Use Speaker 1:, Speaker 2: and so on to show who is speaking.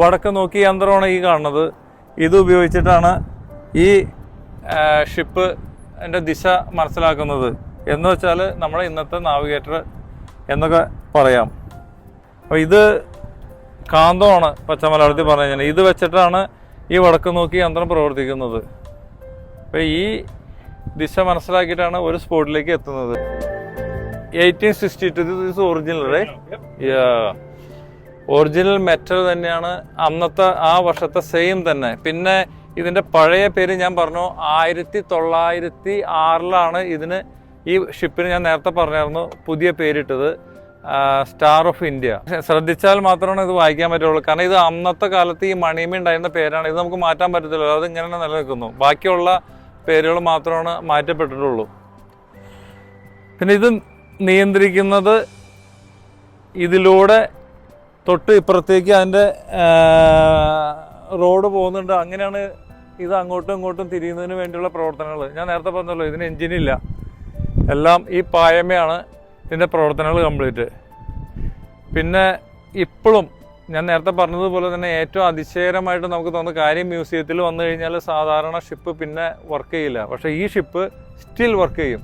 Speaker 1: വടക്ക് നോക്കി യന്ത്രമാണ് ഈ കാണുന്നത്. ഇത് ഉപയോഗിച്ചിട്ടാണ് ഈ ഷിപ്പ് എന്റെ ദിശ മനസ്സിലാക്കുന്നത്. എന്ന് വെച്ചാൽ നമ്മുടെ ഇന്നത്തെ നാവിഗേറ്റർ എന്നൊക്കെ പറയാം. അപ്പോൾ ഇത് കാന്തമാണ് പച്ച മലയാളത്തിൽ പറഞ്ഞു കഴിഞ്ഞാൽ ഇത് വെച്ചിട്ടാണ് ഈ വടക്ക് നോക്കി യന്ത്രം പ്രവർത്തിക്കുന്നത്. അപ്പോൾ ഈ ദിശ മനസ്സിലാക്കിയിട്ടാണ് ഒരു സ്പോട്ടിലേക്ക് എത്തുന്നത്. Eighteen sixty two this original original metal തന്നെയാണ് അന്നത്തെ ആ വർഷത്തെ സെയിം തന്നെ. പിന്നെ ഇതിന്റെ പഴയ പേര് ഞാൻ പറഞ്ഞു ആയിരത്തി തൊള്ളായിരത്തി ആറിലാണ് ഇതിന് ഈ ഷിപ്പിന് ഞാൻ നേരത്തെ പറഞ്ഞായിരുന്നു പുതിയ പേരിട്ടത് സ്റ്റാർ ഓഫ് ഇന്ത്യ ശ്രദ്ധിച്ചാൽ മാത്രമാണ് ഇത് വായിക്കാൻ പറ്റുള്ളൂ. കാരണം ഇത് അന്നത്തെ കാലത്ത് ഈ മണിമി ഉണ്ടായിരുന്ന പേരാണ്. ഇത് നമുക്ക് മാറ്റാൻ പറ്റത്തില്ല. അത് ഇങ്ങനെ നിലനിൽക്കുന്നു. ബാക്കിയുള്ള പേരുകൾ മാത്രമാണ് മാറ്റപ്പെട്ടിട്ടുള്ളൂ. പിന്നെ ഇത് നിയന്ത്രിക്കുന്നത് ഇതിലൂടെ തൊട്ട് ഇപ്പുറത്തേക്ക് അതിന്റെ റോഡ് പോകുന്നുണ്ട്. അങ്ങനെയാണ് ഇത് അങ്ങോട്ടും ഇങ്ങോട്ടും തിരിയുന്നതിന് വേണ്ടിയുള്ള പ്രവർത്തനങ്ങൾ. ഞാൻ നേരത്തെ പറഞ്ഞല്ലോ ഇതിന് എൻജിനില്ല എല്ലാം ഈ പായമയാണ് ഇതിന്റെ പ്രവർത്തനങ്ങൾ കംപ്ലീറ്റ്. പിന്നെ ഇപ്പോഴും ഞാൻ നേരത്തെ പറഞ്ഞതുപോലെ തന്നെ ഏറ്റവും അതിശയകരമായിട്ട് നമുക്ക് തോന്നുന്ന കാര്യം മ്യൂസിയത്തിൽ വന്നു കഴിഞ്ഞാൽ സാധാരണ ഷിപ്പ് പിന്നെ വർക്ക് ചെയ്യില്ല. പക്ഷേ ഈ ഷിപ്പ് സ്റ്റിൽ വർക്ക് ചെയ്യും.